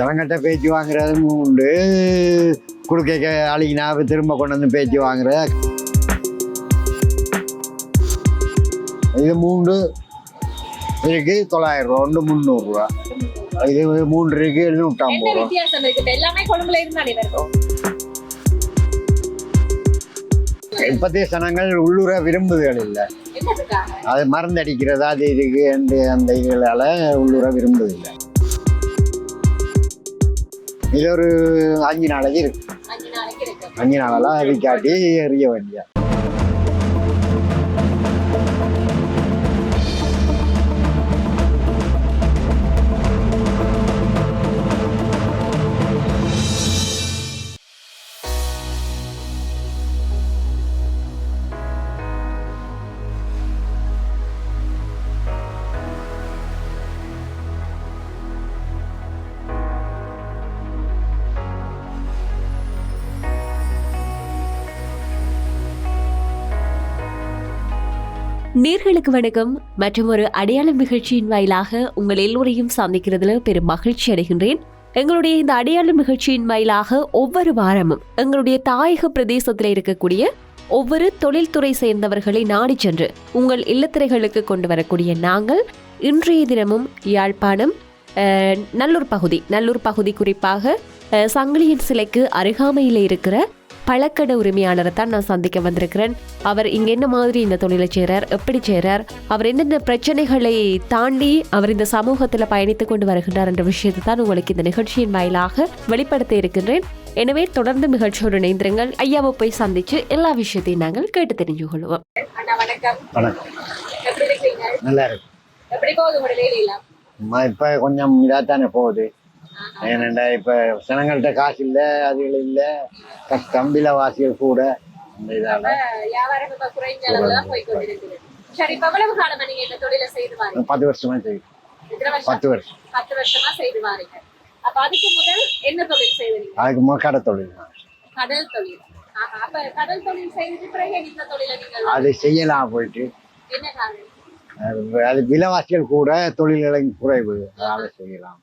சிலங்கிட்ட பேச்சு வாங்குறதும் உண்டு. குடுக்க அழிகினா திரும்ப கொண்டு வந்து பேச்சு வாங்குற. இது மூன்று இருக்கு தொள்ளாயிரம் ரூபா. ஒன்று முந்நூறுரூவா இது மூன்று இருக்கு எழுநூற்றம்பது ரூபா இருக்கு எல்லாமே கொழும்புல இருந்தாலே வரும் இப்பத்திய சனங்கள் உள்ளூர விரும்புதல் இல்லை. அது மருந்தடிக்கிறதா அது அந்த அந்த இதுகளால் உள்ளூர விரும்புதில்லை இது ஒரு அஞ்சு நாளைக்கு இருக்கு. அஞ்சு நாளெல்லாம் விற்காட்டி எறிய வேண்டிய நேர்களுக்கு வணக்கம். மற்றும் ஒரு அடையாளம் நிகழ்ச்சியின் வாயிலாக உங்கள் எல்லோரையும் சந்திக்கிறதுல பெரும் மகிழ்ச்சி அடைகின்றேன். எங்களுடைய இந்த அடையாளம் நிகழ்ச்சியின் வாயிலாக ஒவ்வொரு வாரமும் எங்களுடைய தாயக பிரதேசத்தில் இருக்கக்கூடிய ஒவ்வொரு தொழில்துறை சேர்ந்தவர்களை நாடி சென்று உங்கள் இல்லத்திரைகளுக்கு கொண்டு வரக்கூடிய நாங்கள் இன்றைய தினமும் யாழ்ப்பாணம் நல்லூர் பகுதி நல்லூர் பகுதி குறிப்பாக சங்கிலியின் சங்கிலியன் சிலைக்கு அருகாமையில் இருக்கிற பழக்கடை உரிமையாளரை தான் நான் சந்திக்க வந்திருக்கிறேன். அவர் இங்க என்ன மாதிரி இந்த தொழிலை செய்றார் எப்படி செய்றார் அவர் என்னென்ன பிரச்சனைகளை தாண்டி அவர் இந்த சமூகத்துல பயணித்துக் கொண்டு வருகின்றார் என்ற விஷயத்தை தான் உங்களுக்கு இந்த நிகழ்ச்சியின் வாயிலாக வெளிப்படுத்த இருக்கின்றேன். எனவே தொடர்ந்து நிகழ்ச்சியோடு இணைந்திருங்கள். ஐயாவை போய் சந்திச்சு எல்லா விஷயத்தையும் நாங்கள் கேட்டு தெரிஞ்சு கொள்வோம். நல்லா இருக்கு இப்ப கொஞ்சம் இதாத்தானே போகுது. ஏனண்டா இப்ப ஜனங்கள்ட்ட காசு இல்லை அது இல்லை கஷ்டம் விலைவாசிகள் கூட இந்த இதால. பத்து வருஷமா செய்யும் பத்து வருஷம். பத்து வருஷமா செய்து வாரீங்க. அப்ப அதுக்கு முதல் என்ன தொழில் செய்வீங்க? அதுக்கு முதல் கடை தொழில் தான். கடல் தொழில். அப்ப கடல் தொழில் செய்தது பிறகு இந்த தொழிலை நீங்கள் அது செய்யலாம் போயிட்டு. என்ன காரணம்? அது- விலைவாசிகள் கூட தொழில்களை குறைவு. அதனால செய்யலாம்.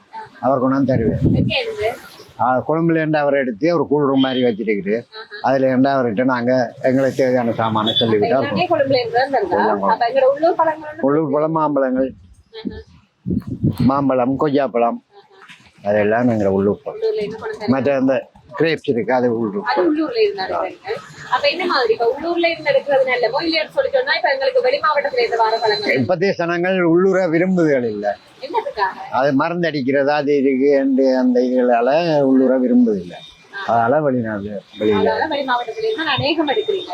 அவர் கொண்டாந்து தருவேன் குழம்புல இருந்து அவர் எடுத்து ஒரு கூழ் ரூம் மாதிரி வச்சிருக்குது. அதுல இருந்து அவர்கிட்ட நாங்க எங்களுக்கு தேவையான சாமானை சொல்லிவிட்டா எல்லாமே இருக்கும் கொழும்புல இருந்து தான் வருதா அப்ப எங்களோட உள்ளூர் பழம் மாம்பழங்கள். மாம்பழம் கொய்யாப்பழம். அதெல்லாம் நாங்கள் உள்ளூர் பழம். மற்ற அந்த கிரேப்ஸ் இருக்கு அது உள்ளூர் அது உள்ளூர்ல இருந்து எடுக்கிறீங்க அப்ப என்ன மாதிரி? இப்ப உள்ளூர்ல இருந்து எடுக்கிறது நல்ல இல்லையான்னு சொல்லி சொன்னா இப்ப எங்களுக்கு வெளி மாவட்டத்துல இருந்து வர பழங்கள்? இப்பத்திய சனங்கள் உள்ளூர விரும்புதல் இல்லை. அது மருந்தடிக்கிறதா அது இருக்கு அந்த இதுகளால உள்ளூர விரும்புதில்லை அதனால வெளிநாடு வெளியில. வெளி மாவட்டத்துல இருந்து அநேகம் எடுக்கிறீங்க.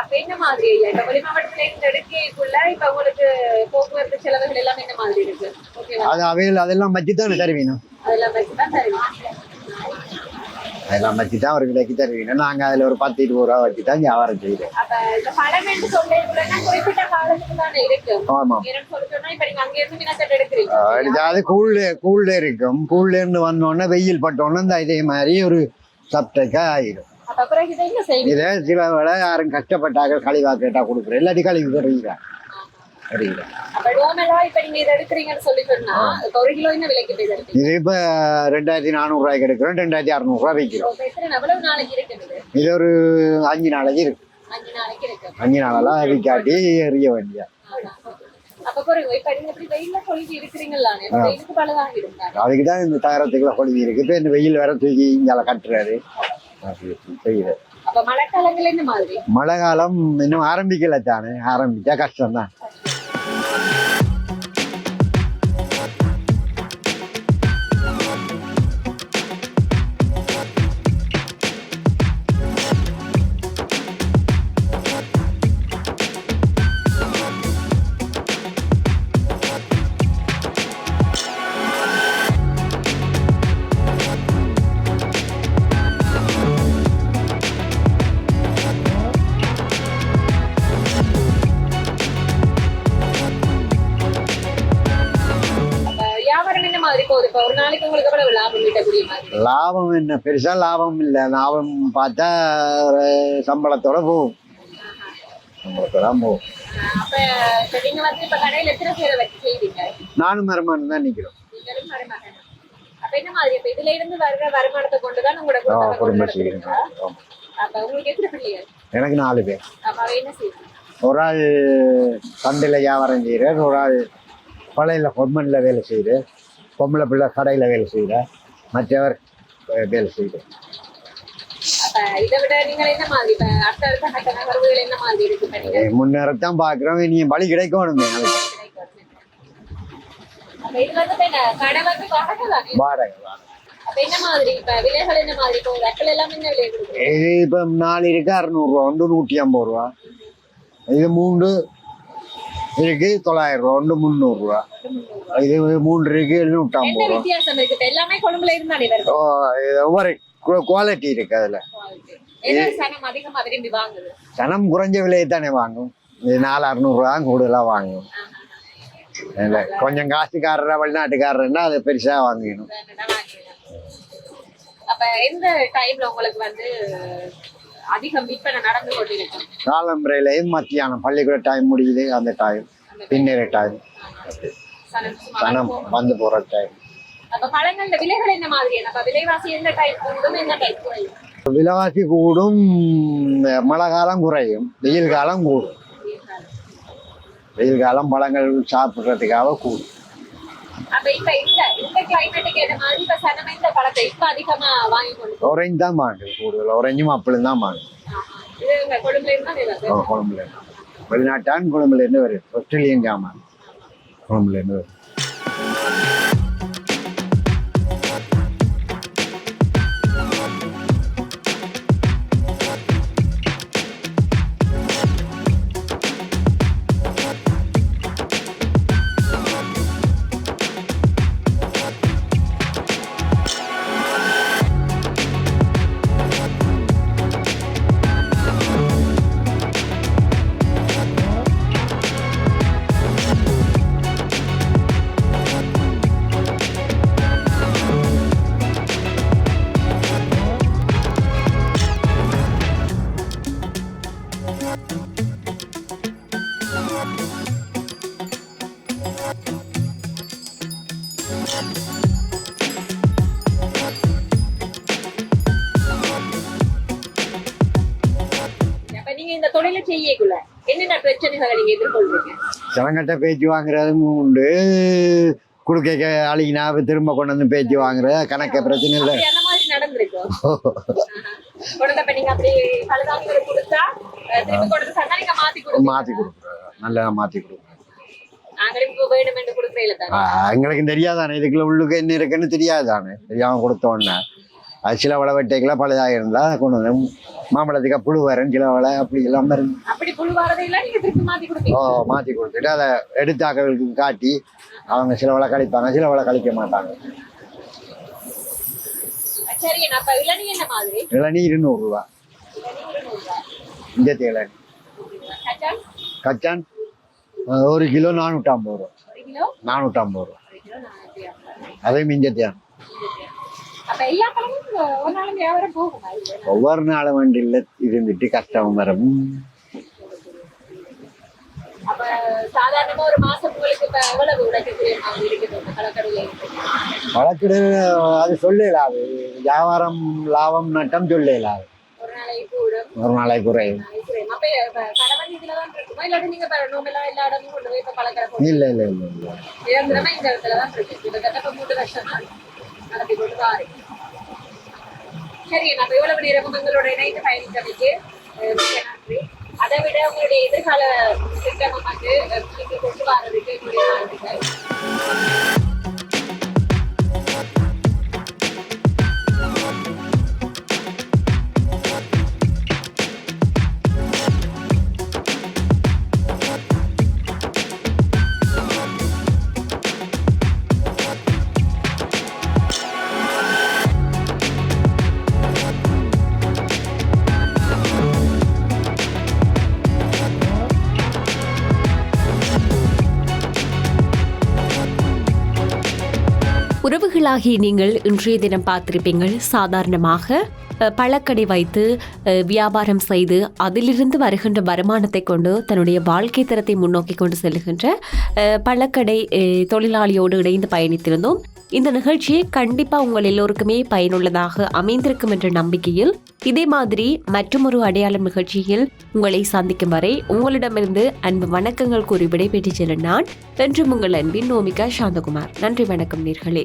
அப்ப என்ன மாதிரி? ஐயா இப்ப வெளி மாவட்டத்துல இருந்து எடுக்கக்குள்ள இப்ப உங்களுக்கு போக்குவரத்து செலவுகள் எல்லாம் என்ன மாதிரி இருக்கு? அது அவைகள் அதெல்லாம் வச்சு தானே தருவீனும் அதெல்லாம் வச்சு தான் தருவீங்க. அதெல்லாம் வச்சு தான் ஒரு விலைக்கு தருவீங்க. நாங்க அதுல ஒரு பத்து இருபது ரூபா வச்சு தான் வியாபாரம் செய்கிறோம் ஆமாம் ஏன்னு சொல்லி சொன்னா இப்ப நீங்க அங்க இருந்து மீனாத்தட்டு எடுக்கிறீங்க. ஆஹ் அது கூழ்ல கூழ்ல இருக்கும். கூழ்ல இருந்து வந்தோடனே வெயில் பட்டோடனே இந்த இதே மாதிரி ஒரு சப்டைக்கா ஆயிடும் இதை சில வேளை யாரும் கஷ்டப்பட்டாங்க கழிவா கேட்டா கொடுக்குறேன். இல்லாட்டி கழிவு தருவீங்க. இதை இப்ப ரெண்டாயிரத்தி நானூறுரூவாய்க்கு எடுக்கிறோம். ரெண்டாயிரத்தி விற்கிறோம் நாளைக்கு இருக்குது இது? ஒரு அஞ்சு நாளைக்கு இருக்கு. அஞ்சு நாளெல்லாம் விற்காட்டி எறிய வேண்டிய அப்ப பாருங்க இப்ப நீங்க இப்படி வெயில்ல கொழுவி இருக்கிறீங்களானே அப்ப வெயிலுக்கு பழுதாகி இருந்தாங்க அதுக்கு தான் இந்த தகரத்துக்குள்ள கொழுவி இருக்கு. இப்போ இந்த வெயில் வேற தூக்கி இங்கே கட்டுறாரு. செய்யுது. மழை காலம் இன்னும் ஆரம்பிக்கல தானே. ஆரம்பிச்சா கஷ்டம் தான் உங்களுக்கு எவ்வளவு லாபம் ஈட்டக்கூடிய மாதிரி லாபம் என்ன? பெருசா லாபம் இல்லை. லாபம் பார்த்தா ஒரு சம்பளத்தோட போகும். சம்பளத்தோட போகும். ஆஹ் அப்ப இப்ப நீங்க வந்து இப்ப கடையில எத்தனை பேரை வச்சு செய்வீங்க? நானும் மருமகன் தான் நிற்கிறோம் நீங்களும் மருமகன் அப்ப என்ன மாதிரி? இப்ப இதுல இருந்து வர்ற வருமானத்தை கொண்டுதான் உங்களோட ஆ, குடும்பத்தை கொண்டு குடும்பம் செய்கிறேன் நடத்துறீங்களா? அப்ப உங்களுக்கு எத்தனை பிள்ளைகள்? எனக்கு நாலு பேர். அப்ப அவ என்ன செய்வாங்க ஒரு ஆள் சந்தையில் வியாபாரம் செய்கிறார் ஒரு ஆள் பழையில பொம்மனில் வேலை செய்கிறார் பொம்பளை பிள்ளை கடையில் வேலை செய்கிறார் மற்றவர் வேலை நீங்க? முன்னேறத்தான் பார்க்குறோம். நீ வழி கிடைக்கணுமே. வாடகை இப்போ நாலு இருக்கு அறுநூறுவா ஒன்று நூற்றி ஐம்பது ரூபா. இது மூன்று இருக்கு தொள்ளாயிரம் ரூபா ஒன்று முந்நூறுரூவா இது மூன்று இருக்கு எழுநூற்றம்பது ரூபா ஓ, இது ஒவ்வொரு குவாலிட்டி இருக்கு அதில். சனம் குறைஞ்ச விலையை தானே வாங்கும். இது நாலு அறுநூறுவா கூடுதலாக வாங்கும். இல்லை கொஞ்சம் காசுக்காரரா வெளிநாட்டுக்காரர்னா அதை பெருசாக வாங்கிக்கணும். அப்ப எந்த டைம்ல உங்களுக்கு வந்து அதிகம் விற்பனை நடந்து கொண்டிருக்கும். காலம்பரையிலையும் மத்தியானம் பள்ளிக்கூட டைம் முடியுது அந்த டைம் பின்னிற டைம் போகும். வந்து போகிற டைம் விலைவாசி கூடும் மழை காலம் குறையும் வெயில் காலம் கூடும். வெயில் காலம் பழங்கள் சாப்பிட்றதுக்காக கூடும். அப்ப இப்ப இந்த இந்த கிளைமேட்டுக்கு ஏற்ற மாதிரி இப்ப சனம் இந்த பழத்தை இப்ப அதிகமா வாங்கி கொண்டு தான் வாங்கு கூடுதல். ஒரேஞ்சும் அப்பளும் தான் வாங்கு இது இருந்தா குழம்புல வெளிநாட்டான் குழம்புல இருந்து வருது. ஆஸ்திரேலியன் ஜாமான் குழம்புல இருந்து வருது. இந்த தொழிலை செய்யக்குள்ள என்னென்ன பிரச்சனைகளை நீங்க எதிர்கொள்றீங்க? சிலங்கிட்ட பேச்சு வாங்குறதும் உண்டு. குடுக்க அழிகினா திரும்ப கொண்டு வந்து பேச்சு வாங்குறது கணக்க பிரச்சனை இல்லை அந்த மாதிரி நடந்திருக்கும் கொண்டு இப்ப நீங்க அப்படி பழுதாங்க கொடுத்தா அஹ், திருப்பி கொடுத்து சொன்னா நீங்க மாத்தி கொடுங்க கொடுக்குறோம் நல்லா எங்களுக்கு தெரியாதானே? இதுக்குள்ள உள்ளுக்கு என்ன இருக்குன்னு தெரியாதானே? தெரியாம கொடுத்தோன்னே அது சில வளை வெட்டைக்கெல்லாம் பழுதாக இருந்தால் கொண்டு வந்து மாம்பழத்துக்கு புழு வரேன் சில வளை அப்படி எல்லாம் இருந்து ஓ மாற்றி கொடுத்துட்டு அதை எடுத்தாக்களுக்கு காட்டி அவங்க சில வளை கழிப்பாங்க சில வளை கழிக்க மாட்டாங்க. இளநீ இருநூறுரூவா இருநூறு. இந்த இளநீ. கச்சான்? ஒரு கிலோ நானூற்றம்பது ரூபா. நானூற்றம்பது ரூபா. அதே மிஞ்சத்தியான் நாளும்? ஒவ்வொரு நாள் வண்டியில் இருந்துட்டு கஷ்டம் வரும். வழக்கிடு அது சொல்லலாது வியாபாரம் லாபம் நட்டம் சொல்லலாது ஒரு நாளைக்கு நாளைக்கு குறையும். இல்லை இல்லை இல்லை இல்லை நிரந்தரமா இந்த இடத்துலதான் இருக்கு கிட்டத்தட்ட இப்ப மூன்று வருஷமா நடத்தி கொண்டு வாரேன் சரி நம்ம இவ்வளவு நேரம் உங்களோட இணைந்து பயணித்தமைக்கு அஹ், நன்றி. அதை விட உங்களுடைய எதிர்கால திட்டமும் வந்து கொண்டு வர்றதுக்கு என்னுடைய வாழ்த்துக்கள். ஆகிய நீங்கள் இன்றைய தினம் பார்த்திருப்பீங்கள். சாதாரணமாக பழக்கடை வைத்து வியாபாரம் செய்து அதிலிருந்து வருகின்ற வருமானத்தை கொண்டு தன்னுடைய வாழ்க்கை தரத்தை முன்னோக்கி கொண்டு செல்கின்ற பழக்கடை தொழிலாளியோடு இணைந்து பயணித்திருந்தோம். இந்த நிகழ்ச்சியை கண்டிப்பாக உங்கள் எல்லோருக்குமே பயனுள்ளதாக அமைந்திருக்கும் என்ற நம்பிக்கையில் இதே மாதிரி மற்றொரு அடையாளம் நிகழ்ச்சியில் உங்களை சந்திக்கும் வரை உங்களிடமிருந்து அன்பு வணக்கங்கள் கூறி விடைபெற்று செல்ல நான் என்றும் உங்கள் அன்பின் நோமிகா சாந்தகுமார். நன்றி வணக்கம் நேர்களே.